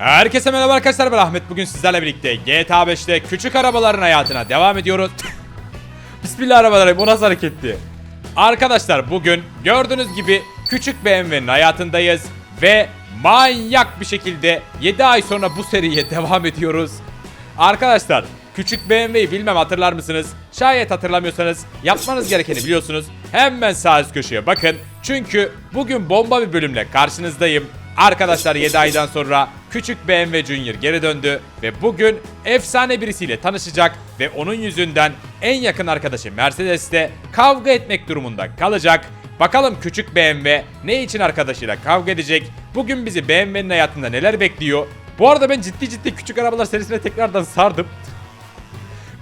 Herkese merhaba arkadaşlar ben Ahmet bugün sizlerle birlikte GTA 5'te küçük arabaların hayatına devam ediyoruz. Bismillahirrahmanirrahim bu nasıl hareketti? Arkadaşlar bugün gördüğünüz gibi küçük BMW'nin hayatındayız ve manyak bir şekilde 7 ay sonra bu seriye devam ediyoruz. Arkadaşlar küçük BMW'yi bilmem hatırlar mısınız? Şayet hatırlamıyorsanız yapmanız gerekeni biliyorsunuz. Hemen sağ üst köşeye bakın. Çünkü bugün bomba bir bölümle karşınızdayım. Arkadaşlar 7 aydan sonra küçük BMW Junior geri döndü ve bugün efsane birisiyle tanışacak ve onun yüzünden en yakın arkadaşı Mercedes'te kavga etmek durumunda kalacak. Bakalım küçük BMW ne için arkadaşıyla kavga edecek? Bugün bizi BMW'nin hayatında neler bekliyor? Bu arada ben ciddi ciddi küçük arabalar serisine tekrardan sardım.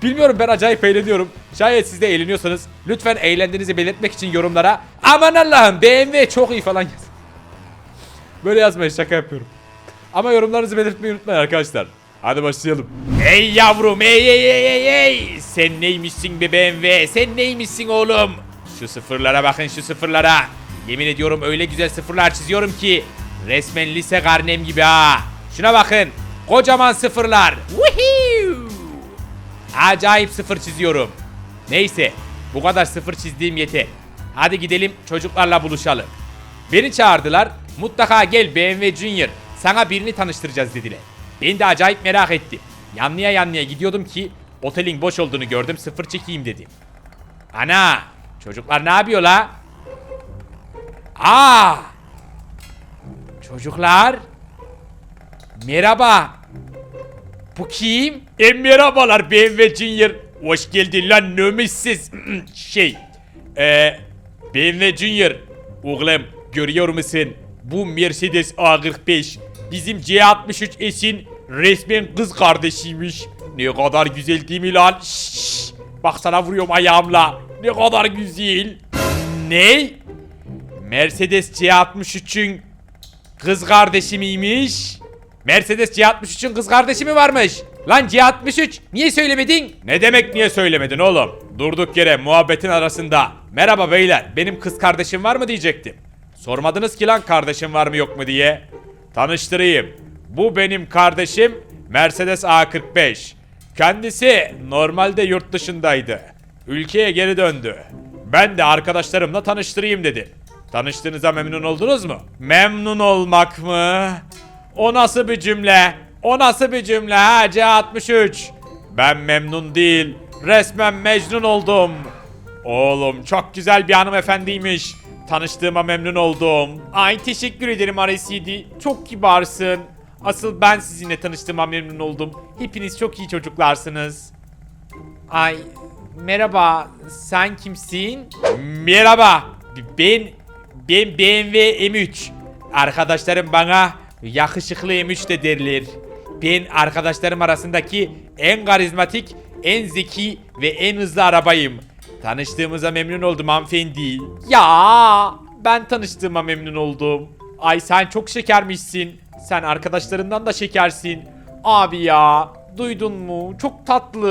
Bilmiyorum ben acayip eğleniyorum. Şayet siz de eğleniyorsanız lütfen eğlendiğinizi belirtmek için yorumlara aman Allah'ım BMW çok iyi falan yazın. Böyle yazmayın şaka yapıyorum. Ama yorumlarınızı belirtmeyi unutmayın arkadaşlar. Hadi başlayalım. Ey yavrum ey ey ey ey ey. Sen neymişsin be BMW sen neymişsin oğlum. Şu sıfırlara bakın şu sıfırlara. Yemin ediyorum öyle güzel sıfırlar çiziyorum ki. Resmen lise karnem gibi ha. Şuna bakın. Kocaman sıfırlar. Woohoo! Acayip sıfır çiziyorum. Neyse bu kadar sıfır çizdiğim yeter. Hadi gidelim çocuklarla buluşalım. Beni çağırdılar. Mutlaka gel BMW Junior. Sana birini tanıştıracağız dediler. Ben de acayip merak ettim. Yanlıya yanlıya gidiyordum ki otelin boş olduğunu gördüm sıfır çekeyim dedim. Ana çocuklar ne yapıyor la? Aa! Çocuklar Merhaba. Bu kim? E merhabalar BMW Junior. Hoş geldin lan nömüssiz. şey. Eee BMW Junior. Oğlum görüyor musun? Bu Mercedes A45. Bizim C63 S'in resmen kız kardeşiymiş. Ne kadar güzel değil mi lan? Şşş. Bak sana vuruyorum ayağımla. Ne kadar güzel. Ne? Mercedes C63'ün kız kardeşi miymiş? Mercedes C63'ün kız kardeşi mi varmış? Lan C63 niye söylemedin? Ne demek niye söylemedin oğlum? Durduk yere muhabbetin arasında. Merhaba beyler benim kız kardeşim var mı diyecektim. Sormadınız ki lan kardeşim var mı yok mu diye. Tanıştırayım. Bu benim kardeşim Mercedes A45. Kendisi normalde yurt dışındaydı. Ülkeye geri döndü. Ben de arkadaşlarımla tanıştırayım dedim. Tanıştığınıza memnun oldunuz mu? Memnun olmak mı? O nasıl bir cümle? O nasıl bir cümle ha C63? Ben memnun değil. Resmen mecnun oldum. Oğlum çok güzel bir hanımefendiymiş. Tanıştığıma memnun oldum. Ay teşekkür ederim RCD. Çok kibarsın. Asıl ben sizinle tanıştığıma memnun oldum. Hepiniz çok iyi çocuklarsınız. Ay merhaba sen kimsin? Merhaba ben ben BMW M3. Arkadaşlarım bana yakışıklı M3 de derler. Ben arkadaşlarım arasındaki en karizmatik, en zeki ve en hızlı arabayım. Tanıştığımıza memnun oldum hanımefendi. Ya ben tanıştığıma memnun oldum. Ay sen çok şekermişsin. Sen arkadaşlarından da şekersin. Abi ya duydun mu? Çok tatlı.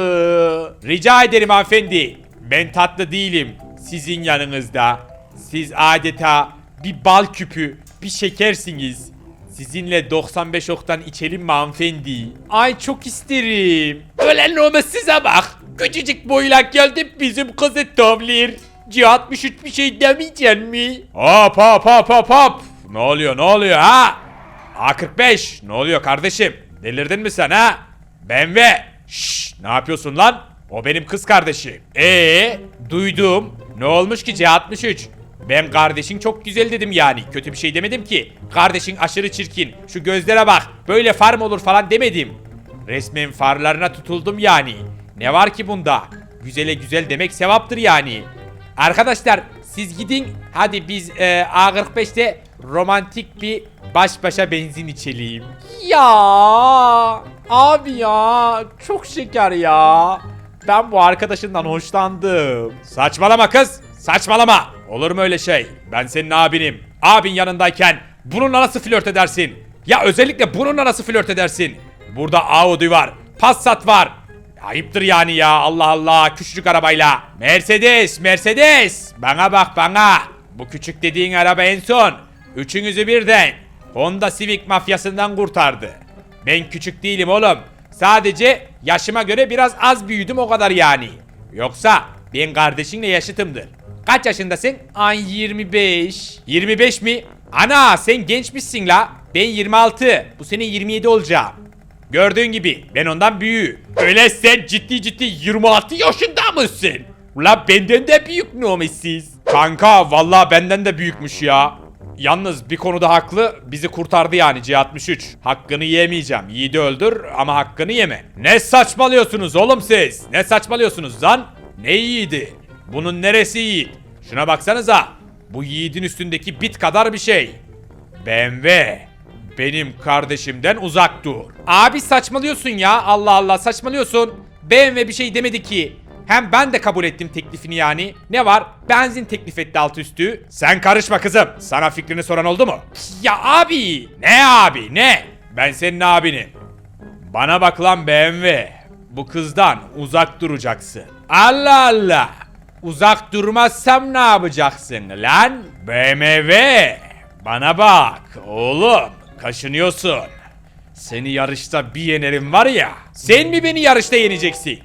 Rica ederim hanımefendi. Ben tatlı değilim. Sizin yanınızda. Siz adeta bir bal küpü, bir şekersiniz. Sizinle 95 oktan içelim mi hanımefendi? Ay çok isterim. Ölen size bak. Küçücük boylak geldi bizim kızı tavlir. C63 bir şey demeyecek mi? Hop hop hop hop hop. Ne oluyor ne oluyor ha? A45 ne oluyor kardeşim? Delirdin mi sen ha? BMW. Şşş ne yapıyorsun lan? O benim kız kardeşim. Ee, duydum. Ne olmuş ki C63? Ben kardeşin çok güzel dedim yani. Kötü bir şey demedim ki. Kardeşin aşırı çirkin. Şu gözlere bak. Böyle far mı olur falan demedim. Resmen farlarına tutuldum yani. Ne var ki bunda? Güzele güzel demek sevaptır yani. Arkadaşlar siz gidin. Hadi biz e, A45'te romantik bir baş başa benzin içelim. Ya abi ya çok şeker ya. Ben bu arkadaşından hoşlandım. Saçmalama kız. Saçmalama. Olur mu öyle şey? Ben senin abinim. Abin yanındayken bununla nasıl flört edersin? Ya özellikle bununla nasıl flört edersin? Burada Audi var. Passat var. Ayıptır yani ya Allah Allah küçücük arabayla. Mercedes Mercedes. Bana bak bana. Bu küçük dediğin araba en son. Üçünüzü birden. Honda Civic mafyasından kurtardı. Ben küçük değilim oğlum. Sadece yaşıma göre biraz az büyüdüm o kadar yani. Yoksa ben kardeşinle yaşıtımdır. Kaç yaşındasın? Ay 25. 25 mi? Ana sen gençmişsin la. Ben 26. Bu sene 27 olacağım. Gördüğün gibi ben ondan büyüğüm. Öyle sen ciddi ciddi 26 yaşında mısın? Ula benden de büyük numarasız. Kanka vallahi benden de büyükmüş ya. Yalnız bir konuda haklı bizi kurtardı yani C63. Hakkını yemeyeceğim. Yiğidi öldür ama hakkını yeme. Ne saçmalıyorsunuz oğlum siz? Ne saçmalıyorsunuz lan? Ne yiğidi? Bunun neresi yiğit? Şuna baksanıza. Bu yiğidin üstündeki bit kadar bir şey. BMW. Benim kardeşimden uzak dur. Abi saçmalıyorsun ya. Allah Allah saçmalıyorsun. BMW bir şey demedi ki. Hem ben de kabul ettim teklifini yani. Ne var? Benzin teklif etti alt üstü. Sen karışma kızım. Sana fikrini soran oldu mu? Ya abi. Ne abi ne? Ben senin abinim. Bana bak lan BMW. Bu kızdan uzak duracaksın. Allah Allah. Uzak durmazsam ne yapacaksın lan? BMW. Bana bak oğlum. Kaşınıyorsun. Seni yarışta bir yenerim var ya. Sen mi beni yarışta yeneceksin?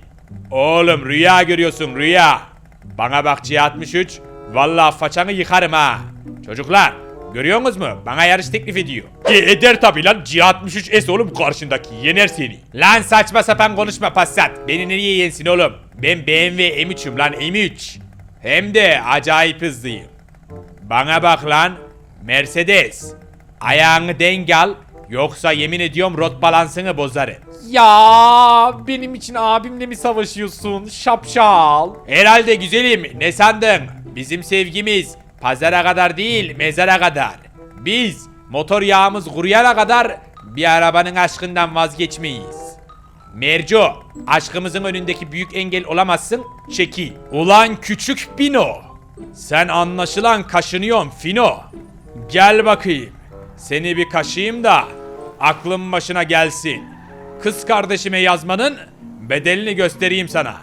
Oğlum rüya görüyorsun rüya. Bana bak C63. Vallahi façanı yıkarım ha. Çocuklar görüyorsunuz mu? Bana yarış teklif ediyor. E, eder tabi lan C63 S oğlum karşındaki yener seni. Lan saçma sapan konuşma Passat. Beni nereye yensin oğlum? Ben BMW M3'üm lan M3. Hem de acayip hızlıyım. Bana bak lan Mercedes. Ayağını denk al yoksa yemin ediyorum rot balansını bozarım. Ya benim için abimle mi savaşıyorsun şapşal? Herhalde güzelim ne sandın? Bizim sevgimiz pazara kadar değil mezara kadar. Biz motor yağımız kuruyana kadar bir arabanın aşkından vazgeçmeyiz. Merco, aşkımızın önündeki büyük engel olamazsın, çekil. Ulan küçük Bino. Sen anlaşılan kaşınıyorsun Fino. Gel bakayım. Seni bir kaşıyım da aklın başına gelsin. Kız kardeşime yazmanın bedelini göstereyim sana.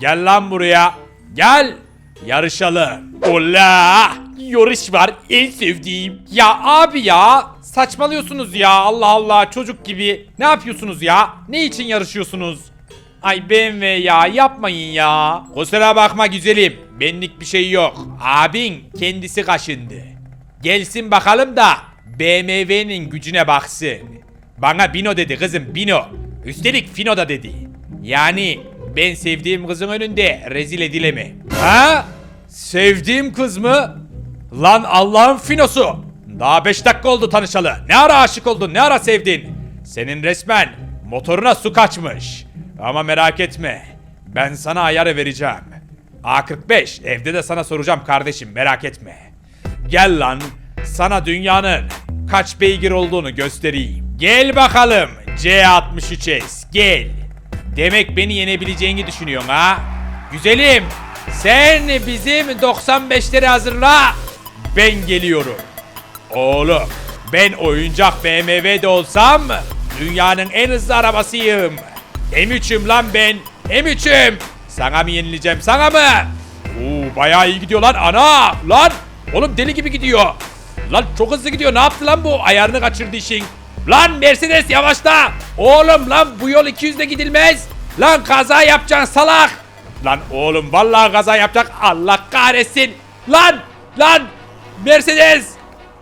Gel lan buraya. Gel. Yarışalım. Ola! Yarış var en sevdiğim. Ya abi ya saçmalıyorsunuz ya Allah Allah çocuk gibi. Ne yapıyorsunuz ya? Ne için yarışıyorsunuz? Ay BMW ya yapmayın ya. Kusura bakma güzelim. Benlik bir şey yok. Abin kendisi kaşındı. Gelsin bakalım da BMW'nin gücüne baksın. Bana Bino dedi kızım Bino. Üstelik Fino da dedi. Yani ben sevdiğim kızın önünde rezil edileme. Ha? Sevdiğim kız mı? Lan Allah'ın Finosu. Daha 5 dakika oldu tanışalı. Ne ara aşık oldun ne ara sevdin? Senin resmen motoruna su kaçmış. Ama merak etme. Ben sana ayarı vereceğim. A45 evde de sana soracağım kardeşim merak etme. Gel lan sana dünyanın kaç beygir olduğunu göstereyim. Gel bakalım C63S gel. Demek beni yenebileceğini düşünüyorsun ha? Güzelim sen bizim 95'leri hazırla. Ben geliyorum. Oğlum ben oyuncak BMW'de olsam dünyanın en hızlı arabasıyım. M3'üm lan ben. M3'üm. Sana mı yenileceğim sana mı? Oo bayağı iyi gidiyor lan ana. Lan oğlum deli gibi gidiyor. Lan çok hızlı gidiyor ne yaptı lan bu? Ayarını kaçırdı işin. Lan Mercedes yavaşla. Oğlum lan bu yol 200'de gidilmez. Lan kaza yapacaksın salak. Lan oğlum vallahi kaza yapacak. Allah kahretsin. Lan lan Mercedes.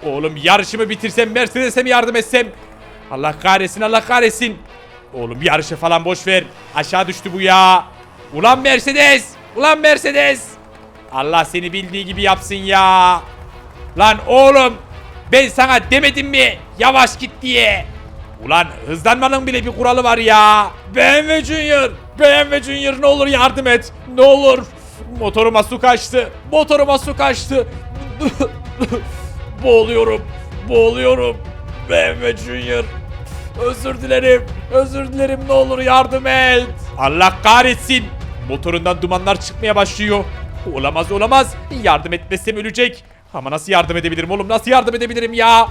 Oğlum yarışımı bitirsem Mercedes'e mi yardım etsem? Allah kahretsin Allah kahretsin. Oğlum yarışı falan boş ver. Aşağı düştü bu ya. Ulan Mercedes. Ulan Mercedes. Allah seni bildiği gibi yapsın ya. Lan oğlum ben sana demedim mi yavaş git diye. Ulan hızlanmanın bile bir kuralı var ya. BMW Junior. BMW Junior ne olur yardım et. Ne olur. Motoruma su kaçtı. Motoruma su kaçtı. Boğuluyorum. Boğuluyorum. BMW Junior. Özür dilerim. Özür dilerim ne olur yardım et. Allah kahretsin. Motorundan dumanlar çıkmaya başlıyor. Olamaz olamaz. Yardım etmezsem ölecek. Ama nasıl yardım edebilirim oğlum? Nasıl yardım edebilirim ya?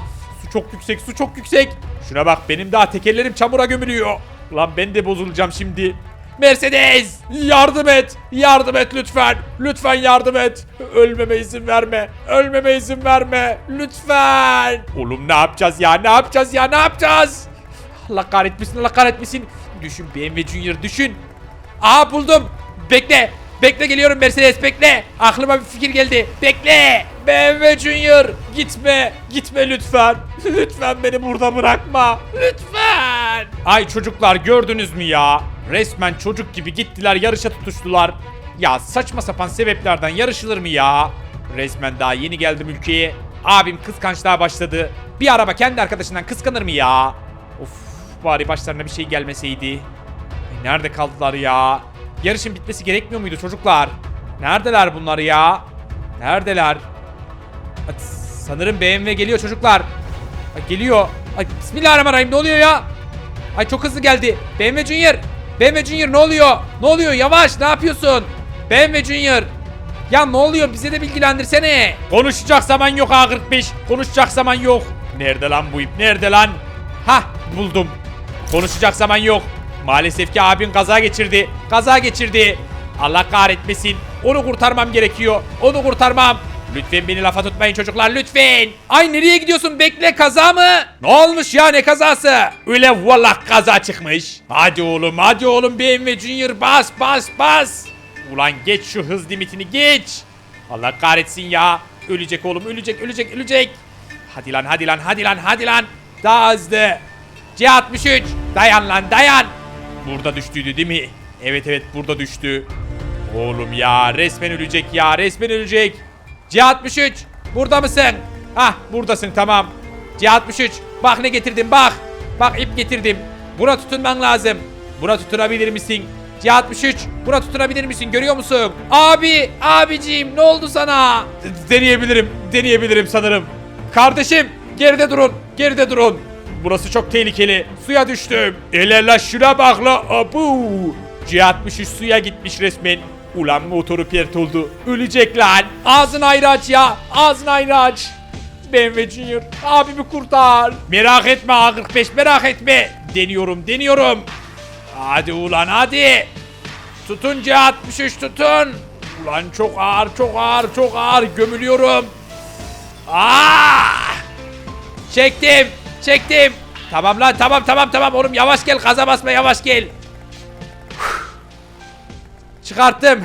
Çok yüksek, su çok yüksek. Şuna bak benim daha tekerlerim çamura gömülüyor. Lan ben de bozulacağım şimdi. Mercedes! Yardım et! Yardım et lütfen! Lütfen yardım et! Ölmeme izin verme! Ölmeme izin verme! Lütfen! Oğlum ne yapacağız ya? Ne yapacağız ya? Ne yapacağız? Allah kahretmesin Allah kahretmesin. Düşün BMW Junior düşün. Aa buldum. Bekle. Bekle geliyorum Mercedes bekle. Aklıma bir fikir geldi. Bekle. BMW Junior gitme. Gitme lütfen. Lütfen beni burada bırakma. Lütfen. Ay çocuklar gördünüz mü ya? Resmen çocuk gibi gittiler yarışa tutuştular. Ya saçma sapan sebeplerden yarışılır mı ya? Resmen daha yeni geldim ülkeye. Abim kıskançlığa başladı. Bir araba kendi arkadaşından kıskanır mı ya? Of bari başlarına bir şey gelmeseydi. E, nerede kaldılar ya? Yarışın bitmesi gerekmiyor muydu çocuklar? Neredeler bunlar ya? Neredeler? Sanırım BMW geliyor çocuklar. Ay, geliyor. Ay, Bismillahirrahmanirrahim ne oluyor ya? Ay çok hızlı geldi. BMW Junior. BMW Junior ne oluyor? Ne oluyor? Yavaş ne yapıyorsun? BMW Junior. Ya ne oluyor? Bize de bilgilendirsene. Konuşacak zaman yok A45. Konuşacak zaman yok. Nerede lan bu ip? Nerede lan? Hah buldum. Konuşacak zaman yok. Maalesef ki abin kaza geçirdi. Kaza geçirdi. Allah kahretmesin. Onu kurtarmam gerekiyor. Onu kurtarmam. Lütfen beni lafa tutmayın çocuklar lütfen. Ay nereye gidiyorsun? Bekle kaza mı? Ne olmuş ya ne kazası? Öyle vallah kaza çıkmış. Hadi oğlum hadi oğlum BMW Junior bas bas bas. Ulan geç şu hız limitini geç. Allah kahretsin ya. Ölecek oğlum ölecek ölecek ölecek. Hadi lan hadi lan hadi lan hadi lan. Daha hızlı. C63 dayan lan dayan. Burada düştüydü değil mi? Evet evet burada düştü. Oğlum ya resmen ölecek ya resmen ölecek. C63 burada mısın? Hah buradasın tamam. C63 bak ne getirdim bak. Bak ip getirdim. Buna tutunman lazım. Buna tutunabilir misin? C63 buna tutunabilir misin görüyor musun? Abi abicim ne oldu sana? Deneyebilirim deneyebilirim sanırım. Kardeşim geride durun geride durun. Burası çok tehlikeli. Suya düştüm. Ele la şuna bak la. Abu. C63 suya gitmiş resmen. Ulan motoru pert oldu. Ölecek lan. Ağzını ayrı aç ya. Ağzını ayrı aç. BMW Junior abimi kurtar. Merak etme A45 merak etme. Deniyorum deniyorum. Hadi ulan hadi. Tutun C63 tutun. Ulan çok ağır çok ağır çok ağır gömülüyorum. Ah! Çektim. Çektim. Tamam lan tamam tamam tamam oğlum yavaş gel gaza basma yavaş gel. Çıkarttım.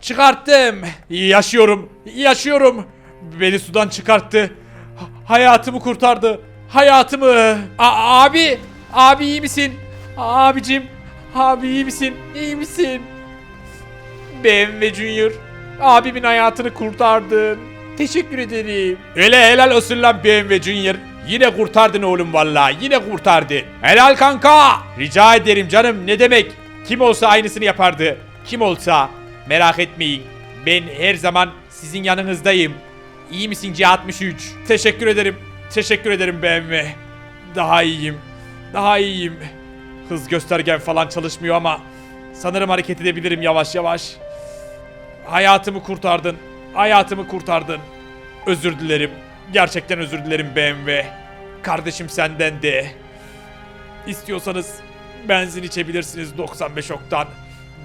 Çıkarttım. Yaşıyorum. Yaşıyorum. Beni sudan çıkarttı. Ha- hayatımı kurtardı. Hayatımı. A- abi. Abi iyi misin? Abicim. Abi iyi misin? İyi misin? BMW Junior. Abimin hayatını kurtardın. Teşekkür ederim. Öyle helal olsun lan BMW Junior. Yine kurtardın oğlum vallahi. Yine kurtardın. Helal kanka. Rica ederim canım. Ne demek? Kim olsa aynısını yapardı. Kim olsa. Merak etmeyin. Ben her zaman sizin yanınızdayım. İyi misin C63? Teşekkür ederim. Teşekkür ederim BMW. Daha iyiyim. Daha iyiyim. Hız göstergen falan çalışmıyor ama sanırım hareket edebilirim yavaş yavaş. Hayatımı kurtardın. Hayatımı kurtardın. Özür dilerim. Gerçekten özür dilerim BMW. Kardeşim senden de. İstiyorsanız benzin içebilirsiniz 95 oktan.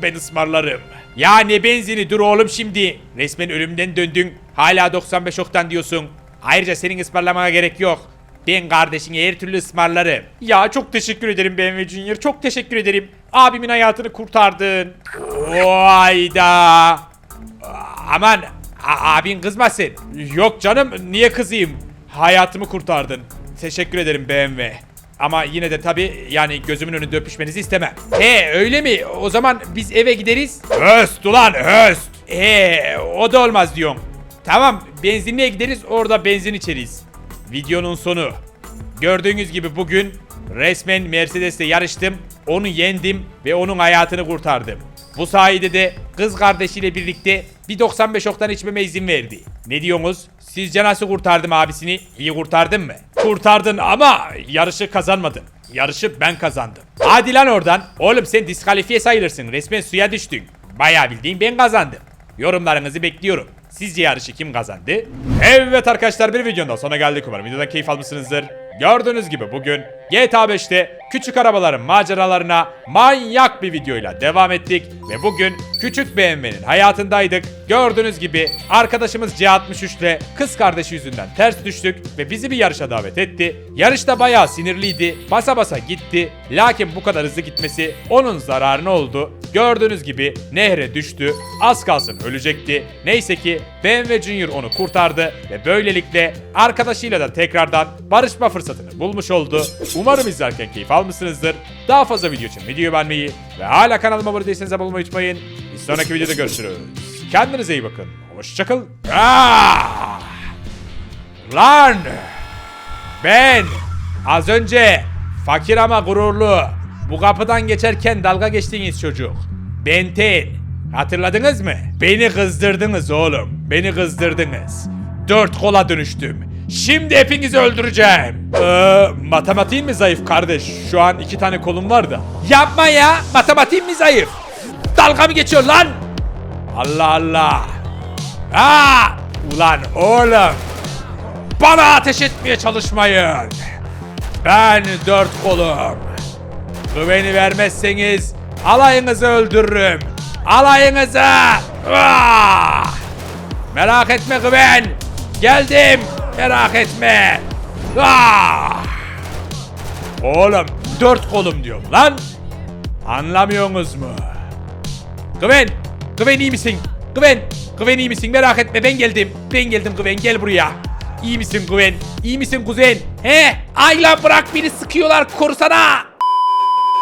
Ben ısmarlarım. Ya ne benzini dur oğlum şimdi. Resmen ölümden döndün. Hala 95 oktan diyorsun. Ayrıca senin ısmarlamana gerek yok. Ben kardeşine her türlü ısmarlarım. Ya çok teşekkür ederim BMW Junior. Çok teşekkür ederim. Abimin hayatını kurtardın. Hayda. Aman abin kızmasın. Yok canım niye kızayım? Hayatımı kurtardın. Teşekkür ederim BMW. Ama yine de tabi yani gözümün önünde öpüşmenizi istemem. He öyle mi? O zaman biz eve gideriz. Höst ulan höst. He o da olmaz diyorum. Tamam benzinliğe gideriz orada benzin içeriz. Videonun sonu. Gördüğünüz gibi bugün resmen Mercedes'le yarıştım. Onu yendim ve onun hayatını kurtardım. Bu sayede de kız kardeşiyle birlikte bir 95 oktan içmeme izin verdi. Ne diyorsunuz? Sizce nasıl kurtardım abisini? İyi kurtardım mı? Kurtardın ama yarışı kazanmadın. Yarışı ben kazandım. Hadi lan oradan. Oğlum sen diskalifiye sayılırsın. Resmen suya düştün. Bayağı bildiğin ben kazandım. Yorumlarınızı bekliyorum. Sizce yarışı kim kazandı? Evet arkadaşlar bir videonun daha sonuna geldik. Umarım videodan keyif almışsınızdır. Gördüğünüz gibi bugün GTA 5'te küçük arabaların maceralarına manyak bir videoyla devam ettik ve bugün küçük BMW'nin hayatındaydık. Gördüğünüz gibi arkadaşımız C63 ile kız kardeşi yüzünden ters düştük ve bizi bir yarışa davet etti. Yarışta bayağı sinirliydi, basa basa gitti. Lakin bu kadar hızlı gitmesi onun zararına oldu. Gördüğünüz gibi nehre düştü. Az kalsın ölecekti. Neyse ki BMW Junior onu kurtardı ve böylelikle arkadaşıyla da tekrardan barışma fırsatını bulmuş oldu. Umarım izlerken keyif almışsınızdır. Daha fazla video için videoyu beğenmeyi ve hala kanalıma abone değilseniz abone olmayı unutmayın. Bir sonraki videoda görüşürüz. Kendinize iyi bakın. Hoşçakalın. Ah! Lan! Ben az önce fakir ama gururlu bu kapıdan geçerken dalga geçtiğiniz çocuk. Benten. Hatırladınız mı? Beni kızdırdınız oğlum. Beni kızdırdınız. Dört kola dönüştüm. Şimdi hepinizi öldüreceğim. Ee, matematiğin mi zayıf kardeş? Şu an iki tane kolum var da. Yapma ya. Matematiğin mi zayıf? Dalga mı geçiyor lan? Allah Allah. Aa! Ulan oğlum. Bana ateş etmeye çalışmayın. Ben dört kolum. Güveni vermezseniz alayınızı öldürürüm. Alayınızı. Ah! Merak etme Güven. Geldim. Merak etme. Ah! Oğlum dört kolum diyorum lan. Anlamıyorsunuz mu? Güven. Güven iyi misin? Güven. Güven iyi misin? Merak etme ben geldim. Ben geldim Güven gel buraya. İyi misin Güven? İyi misin kuzen? He? Ay lan bırak beni sıkıyorlar korusana.